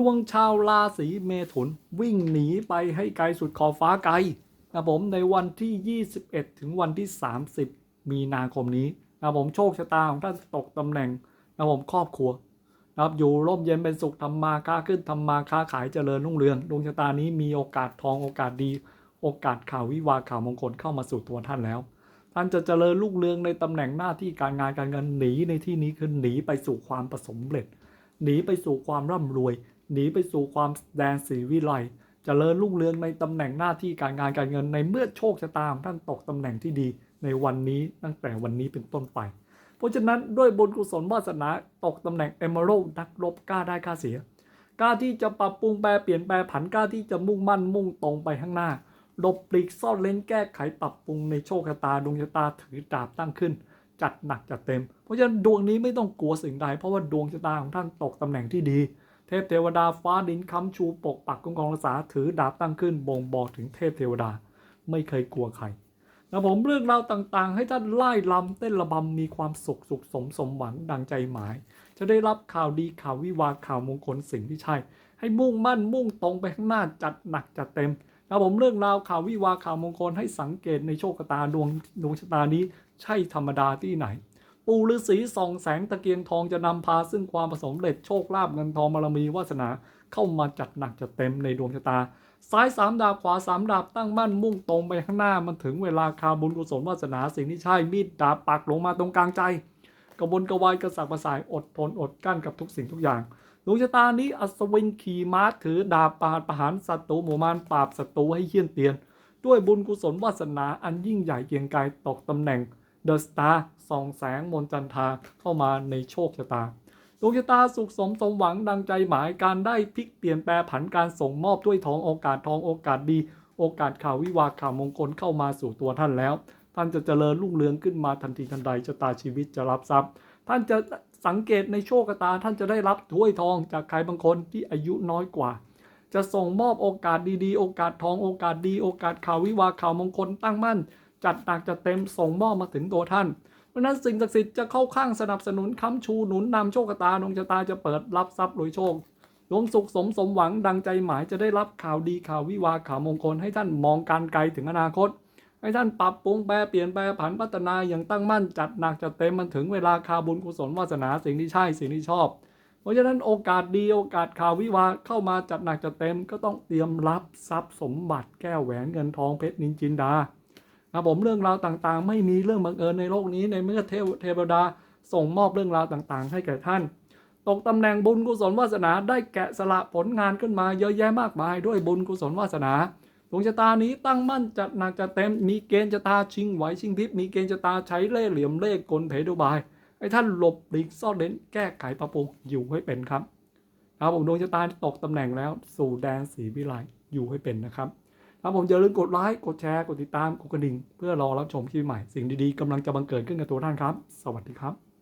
ดวงชาวราศีเมถุนวิ่งหนีไปให้ไกลสุดขอบฟ้าไกลนะผมในวันที่ 21 ถึงวันที่ 30 มีนาคมนี้นะผมโชคชะตาของท่านตกตำแหน่งนะผมครอบครัวนะครับอยู่ร่มเย็นเป็นสุขทำมาค้าขึ้นทำมาค้าขายเจริญรุ่งเรืองดวงชะตานี้มีโอกาสทองโอกาสดี โอกาสข่าววิวาข่าวมงคลเข้ามาสู่ตัวท่านแล้ว ท่านจะเจริญรุ่งเรืองในตำแหน่งหน้าที่การงานการเงินหนีในที่นี้คือหนีไปสู่ความประสมเร็จหนีไปสู่ความร่ำรวย หนีไปสู่ความแดนสีวิไลจเจริญรุ่งเรืองในตำแหน่งหน้าที่การงานการเงินในเมื่อโชคชะตาของท่านตกตำแหน่งที่ดีในวันนี้ตั้งแต่วันนี้เป็นต้นไป เพราะฉะนั้นด้วยบุญกุศลวาสนาตกตำแหน่งเอมอรัลนักรบกล้าได้กล้าเสียกล้าที่จะปรับปรุงแปลเปลี่ยนแปลผันกล้าที่จะมุ่งมั่นมุ่งตรงไปข้างหน้าหลบปลีกซ่อนเลนแก้ไขปรับปรุงในโชคชะตาดวงชะตาถือดาบตั้งขึ้น จัดหนักจัดเต็ม เพราะฉะนั้นดวงนี้ไม่ต้องกลัวสิ่งใดเพราะว่าดวงชะตาของท่านตกตำแหน่งที่ดี เทพเทวดาฟ้าดินค้ำชูปกปักคุ้มครองรักษาถือดาบตั้งขึ้นบ่งบอกถึงเทพเทวดาไม่เคยกลัวใครนะผมเรื่องราวต่างๆ ให้ท่านไล่ลำเต้นระบำมีความสุขสุขสมสมหวังดังใจหมาย จะได้รับข่าวดีข่าววิวาข่าวมงคลสิ่งที่ใช่ ให้มุ่งมั่นมุ่งตรงไปข้างหน้าจัดหนักจัดเต็มนะผมเรื่องราวข่าววิวาข่าวมงคลให้สังเกตในโชคชะตาดวงดวงชะตานี้ใช่ธรรมดาที่ไหน ปู่ฤาษีส่องแสงตะเกียงทองจะนำพาซึ่งความประสมเร็จโชคลาภเงินทองบารมีวาสนาเข้ามาจัดหนักจัดเต็มในดวงชะตา ซ้ายสามดาบขวาสามดาบตั้งมั่นมุ่งตรงไปข้างหน้ามันถึงเวลาคาบุญกุศลวาสนาสิ่งที่ใช่มีดดาบปักลงมาตรงกลางใจกระบวนกระวายกระสับกระส่ายอดทนอดกั้นกับทุกสิ่งทุกอย่างดวงชะตานี้อัศวินขี่ม้าถือดาบปาดประหารศัตรูหมู่มารปราบศัตรูให้เฮี้ยนเตียน ด้วยบุญกุศลวาสนาอันยิ่งใหญ่เกียงไกรตกตำแหน่ง เดอะสตาร์ส่องแสงมนจันทราเข้ามาในโชคชะตาดวงชะตาสุขสมสมหวังดังใจหมายการได้พลิกเปลี่ยนแปลผันการส่งมอบด้วยทองโอกาสทองโอกาสดี โอกาสข่าววิวาข่าวมงคลเข้ามาสู่ตัวท่านแล้ว ท่านจะเจริญรุ่งเรืองขึ้นมาทันทีทันใดชะตาชีวิตจะรับทรัพย์ ท่านจะสังเกตในโชคชะตาท่านจะได้รับถ้วยทองจากใครบางคนที่อายุน้อยกว่า จะส่งมอบโอกาสดีๆ โอกาสทองโอกาสดี โอกาสข่าววิวาข่าวมงคลตั้งมั่น จัดหนักจัดเต็มส่งมอบมาถึงตัวท่าน เพราะฉะนั้นสิ่งศักดิ์สิทธิ์จะเข้าข้างสนับสนุนค้ำชูหนุนนำโชคตาดวงชะตาจะเปิดรับทรัพย์รวยโชคดวงสุขสมสมหวังดังใจหมายจะได้รับข่าวดีข่าววิวาข่าวมงคลให้ท่านมองการไกลถึงอนาคต ให้ท่านปรับปรุงแปรเปลี่ยนแปลผันพัฒนาอย่างตั้งมั่นจัดหนักจัดเต็มมันถึงเวลาคาบุญกุศลวาสนาสิ่งที่ใช่สิ่งที่ชอบ เพราะฉะนั้นโอกาสดีโอกาสข่าววิวาเข้ามาจัดหนักจัดเต็มก็ต้องเตรียมรับทรัพย์สมบัติแก้วแหวนเงินทองเพชรนินจินดา ครับผมเรื่องราวต่างๆ ไม่มีเรื่องบังเอิญในโลกนี้ในเมื่อเทวเทวดาส่งมอบเรื่องราวต่างๆ ให้แก่ท่าน ตกตำแหน่งบุญกุศลวาสนาได้แกะสละผลงานขึ้นมาเยอะแยะมากมายด้วยบุญกุศลวาสนาดวงชะตานี้ตั้งมั่นจัดหนักจัดเต็มมีเกณฑ์ชะตาชิงไหวชิงพริบมีเกณฑ์ชะตาใช้เล่ห์เหลี่ยมเล่ห์กลเพดุบายให้ท่านหลบหลีกซ่อนเร้นแก้ไขปรับปรุงอยู่ให้เป็นครับครับผมดวงชะตาตกตำแหน่งแล้วสู่แดนสีวิไลอยู่ให้เป็นนะครับ ครับผมอย่าลืมกดไลค์กดแชร์กดติดตามกดกระดิ่ง เพื่อรอรับชมคลิปใหม่ สิ่งดีๆกำลังจะบังเกิดขึ้นกับตัวท่านครับ สวัสดีครับ